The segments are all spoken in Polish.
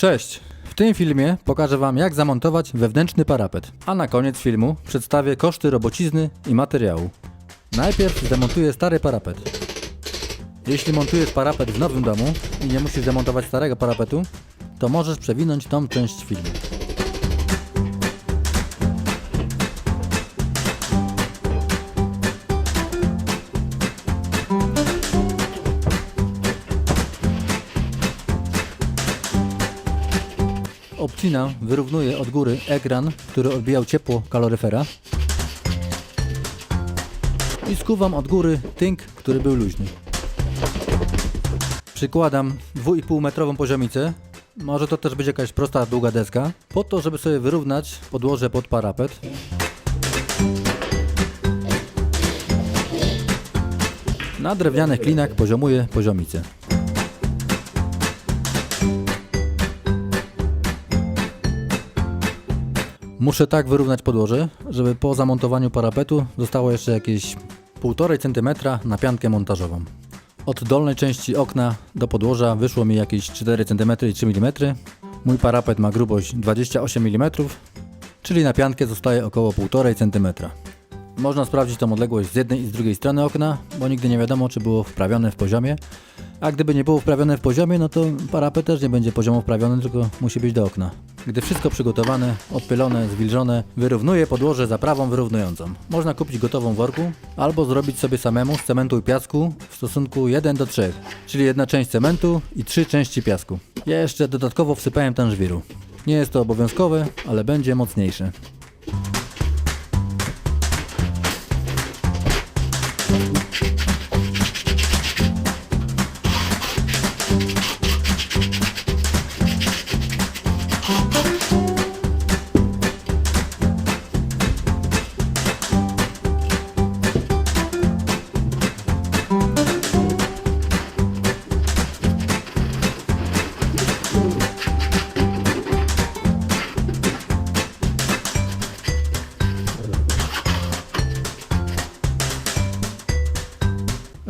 Cześć! W tym filmie pokażę Wam jak zamontować wewnętrzny parapet, a na koniec filmu przedstawię koszty robocizny i materiału. Najpierw zdemontuję stary parapet. Jeśli montujesz parapet w nowym domu i nie musisz demontować starego parapetu, to możesz przewinąć tą część filmu. Obcinam, wyrównuję od góry ekran, który odbijał ciepło kaloryfera i skuwam od góry tynk, który był luźny. Przykładam 2,5 metrową poziomicę, może to też być jakaś prosta, długa deska, po to, żeby sobie wyrównać podłoże pod parapet. Na drewnianych klinach poziomuję poziomicę. Muszę tak wyrównać podłoże, żeby po zamontowaniu parapetu zostało jeszcze jakieś 1,5 cm na piankę montażową. Od dolnej części okna do podłoża wyszło mi jakieś 4 cm i 3 mm. Mój parapet ma grubość 28 mm, czyli na piankę zostaje około 1,5 cm. Można sprawdzić tą odległość z jednej i z drugiej strony okna, bo nigdy nie wiadomo czy było wprawione w poziomie. A gdyby nie było wprawione w poziomie, no to parapet też nie będzie poziomo wprawiony, tylko musi być do okna. Gdy wszystko przygotowane, odpylone, zwilżone, wyrównuję podłoże zaprawą wyrównującą. Można kupić gotową worku, albo zrobić sobie samemu z cementu i piasku w stosunku 1 do 3, czyli jedna część cementu i trzy części piasku. Ja jeszcze dodatkowo wsypałem tam żwiru. Nie jest to obowiązkowe, ale będzie mocniejsze.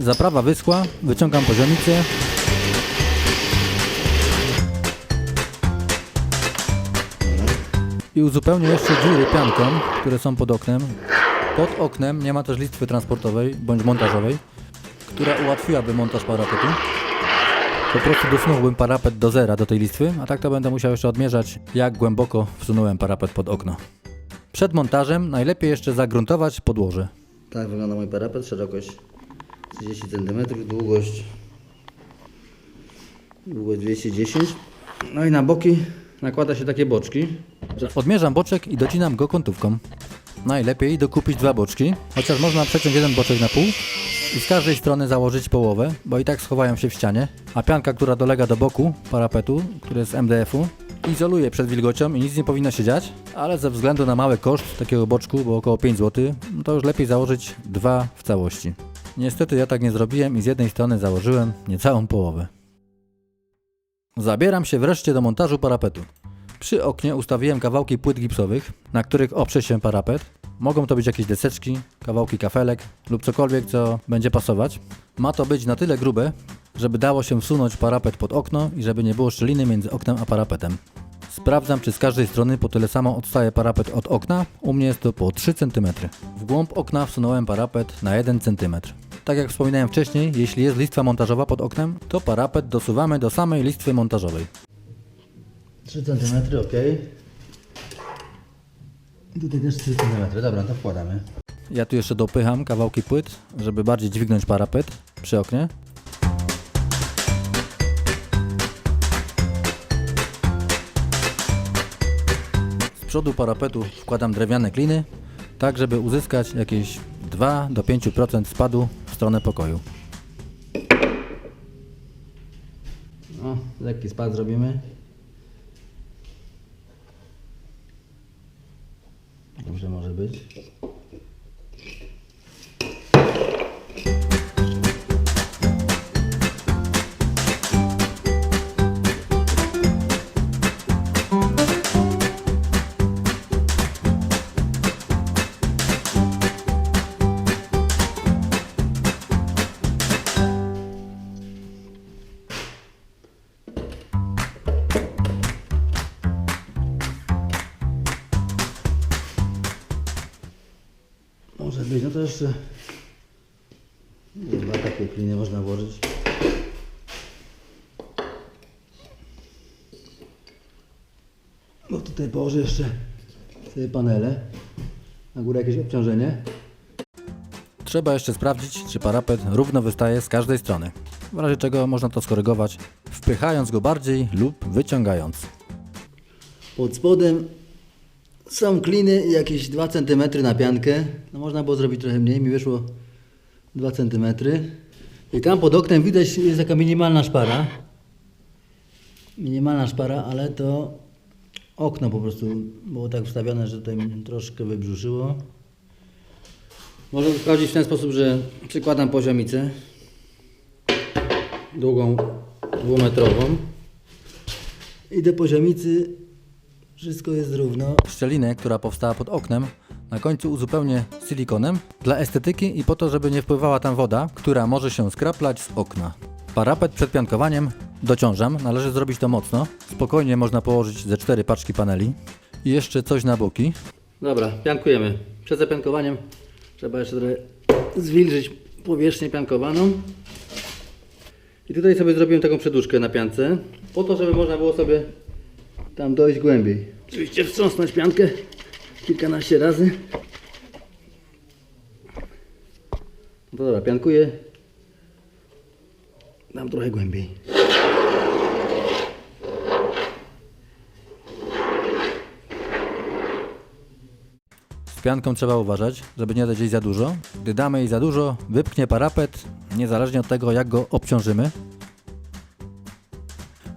Zaprawa wyschła, wyciągam poziomicę. I uzupełnię jeszcze dziury pianką, które są pod oknem. Pod oknem nie ma też listwy transportowej bądź montażowej, która ułatwiłaby montaż parapetu. Po prostu dosunąłbym parapet do zera do tej listwy, a tak to będę musiał jeszcze odmierzać, jak głęboko wsunąłem parapet pod okno. Przed montażem najlepiej jeszcze zagruntować podłoże. Tak wygląda mój parapet, szerokość 30 cm, długość długość 210 No i na boki nakłada się takie boczki. Odmierzam boczek i docinam go kątówką. Najlepiej dokupić dwa boczki, chociaż można przeciąć jeden boczek na pół i z każdej strony założyć połowę, bo i tak schowają się w ścianie, a pianka, która dolega do boku parapetu, który jest MDF-u, izoluje przed wilgocią i nic nie powinno się dziać, ale ze względu na mały koszt takiego boczku, bo około 5 zł, no to już lepiej założyć dwa w całości. Niestety ja tak nie zrobiłem i z jednej strony założyłem niecałą połowę. Zabieram się wreszcie do montażu parapetu. Przy oknie ustawiłem kawałki płyt gipsowych, na których oprze się parapet. Mogą to być jakieś deseczki, kawałki kafelek lub cokolwiek, co będzie pasować. Ma to być na tyle grube, żeby dało się wsunąć parapet pod okno i żeby nie było szczeliny między oknem a parapetem. Sprawdzam, czy z każdej strony po tyle samo odstaje parapet od okna. U mnie jest to po 3 cm. W głąb okna wsunąłem parapet na 1 cm. Tak jak wspominałem wcześniej, jeśli jest listwa montażowa pod oknem, to parapet dosuwamy do samej listwy montażowej. 3 cm, ok. I tutaj też 3 cm, dobra, to wkładamy. Ja tu jeszcze dopycham kawałki płyt, żeby bardziej dźwignąć parapet przy oknie. Z przodu parapetu wkładam drewniane kliny, tak żeby uzyskać jakieś 2 do 5% spadu stronę pokoju. O, lekki spad zrobimy. Dwa takie kliny można włożyć. No tutaj położę jeszcze sobie panele. Na górę jakieś obciążenie. Trzeba jeszcze sprawdzić, czy parapet równo wystaje z każdej strony. W razie czego można to skorygować, wpychając go bardziej lub wyciągając. Pod spodem są kliny i jakieś 2 cm na piankę. No można było zrobić trochę mniej, mi wyszło 2 cm. I tam pod oknem widać jest taka minimalna szpara. Minimalna szpara, ale to okno po prostu było tak wstawione, że tutaj troszkę wybrzuszyło. To sprawdzić w ten sposób, że przykładam poziomicę długą dwumetrową i do poziomicy wszystko jest równo. Szczelinę, która powstała pod oknem, na końcu uzupełnię silikonem dla estetyki i po to, żeby nie wpływała tam woda, która może się skraplać z okna. Parapet przed piankowaniem dociążam, należy zrobić to mocno. Spokojnie można położyć ze cztery paczki paneli. I jeszcze coś na boki. Dobra, piankujemy. Przed zapiankowaniem trzeba jeszcze trochę zwilżyć powierzchnię piankowaną. I tutaj sobie zrobiłem taką przeduszkę na piance, po to, żeby można było sobie tam dojść głębiej. Oczywiście wstrząsnąć piankę kilkanaście razy. No dobra, piankuję. Dam trochę głębiej. Z pianką trzeba uważać, żeby nie dać jej za dużo. Gdy damy jej za dużo, wypchnie parapet, niezależnie od tego jak go obciążymy.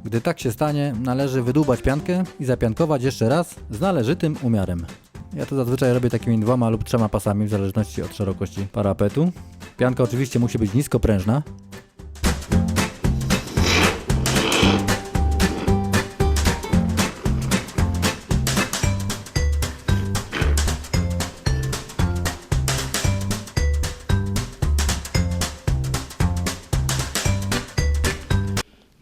Gdy tak się stanie, należy wydłubać piankę i zapiankować jeszcze raz z należytym umiarem. Ja to zazwyczaj robię takimi dwoma lub trzema pasami w zależności od szerokości parapetu. Pianka oczywiście musi być niskoprężna.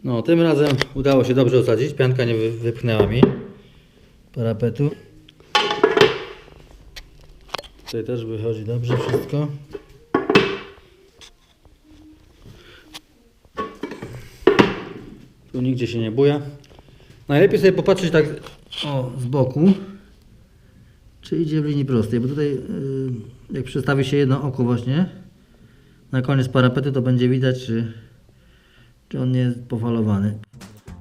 No, tym razem udało się dobrze osadzić. Pianka nie wy- wypchnęła mi parapetu. Tutaj też wychodzi dobrze wszystko. Tu nigdzie się nie buja. Najlepiej sobie popatrzeć tak o, z boku, czy idzie w linii prostej, bo tutaj yy, jak przestawi się jedno oko właśnie na koniec parapetu, to będzie widać, czy, czy on nie jest pofalowany.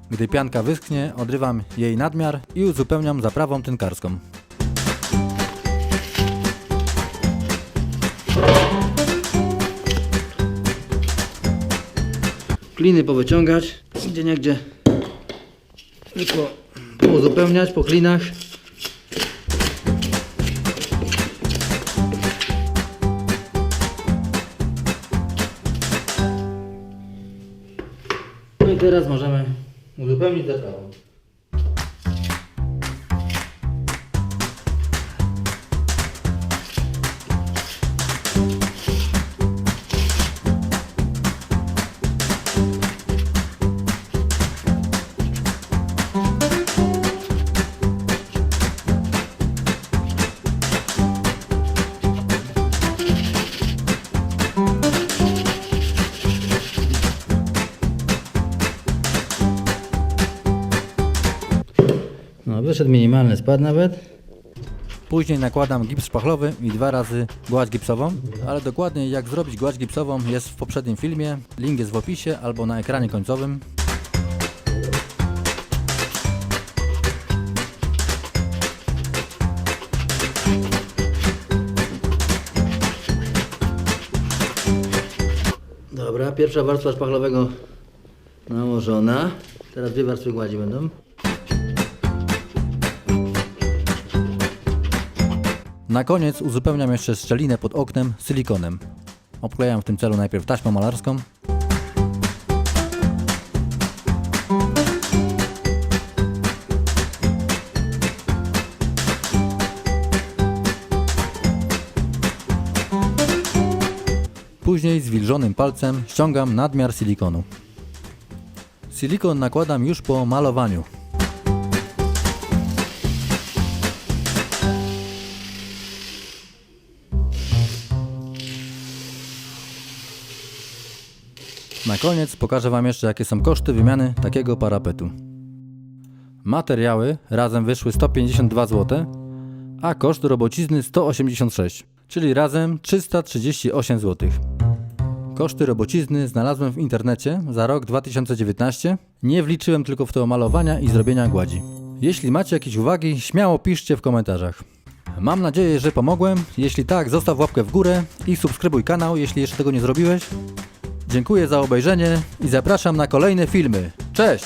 Gdy pianka wyschnie, odrywam jej nadmiar i uzupełniam zaprawą tynkarską. Kliny powyciągać, gdzie nie gdzie tylko uzupełniać po klinach. No i teraz możemy uzupełnić zaprawą. Wyszedł minimalny spad nawet. Później nakładam gips szpachlowy i dwa razy gładź gipsową, ale dokładnie jak zrobić gładź gipsową jest w poprzednim filmie, link jest w opisie albo na ekranie końcowym. Dobra, pierwsza warstwa szpachlowego nałożona. Teraz dwie warstwy gładzi będą. Na koniec uzupełniam jeszcze szczelinę pod oknem silikonem. Obklejam w tym celu najpierw taśmą malarską. Później zwilżonym palcem ściągam nadmiar silikonu. Silikon nakładam już po malowaniu. Na koniec pokażę Wam jeszcze jakie są koszty wymiany takiego parapetu. Materiały razem wyszły 152 zł, a koszt robocizny 186, czyli razem 338 zł. Koszty robocizny znalazłem w internecie za rok 2019. Nie wliczyłem tylko w to malowania i zrobienia gładzi. Jeśli macie jakieś uwagi, śmiało piszcie w komentarzach. Mam nadzieję, że pomogłem. Jeśli tak, zostaw łapkę w górę i subskrybuj kanał, jeśli jeszcze tego nie zrobiłeś. Dziękuję za obejrzenie i zapraszam na kolejne filmy. Cześć!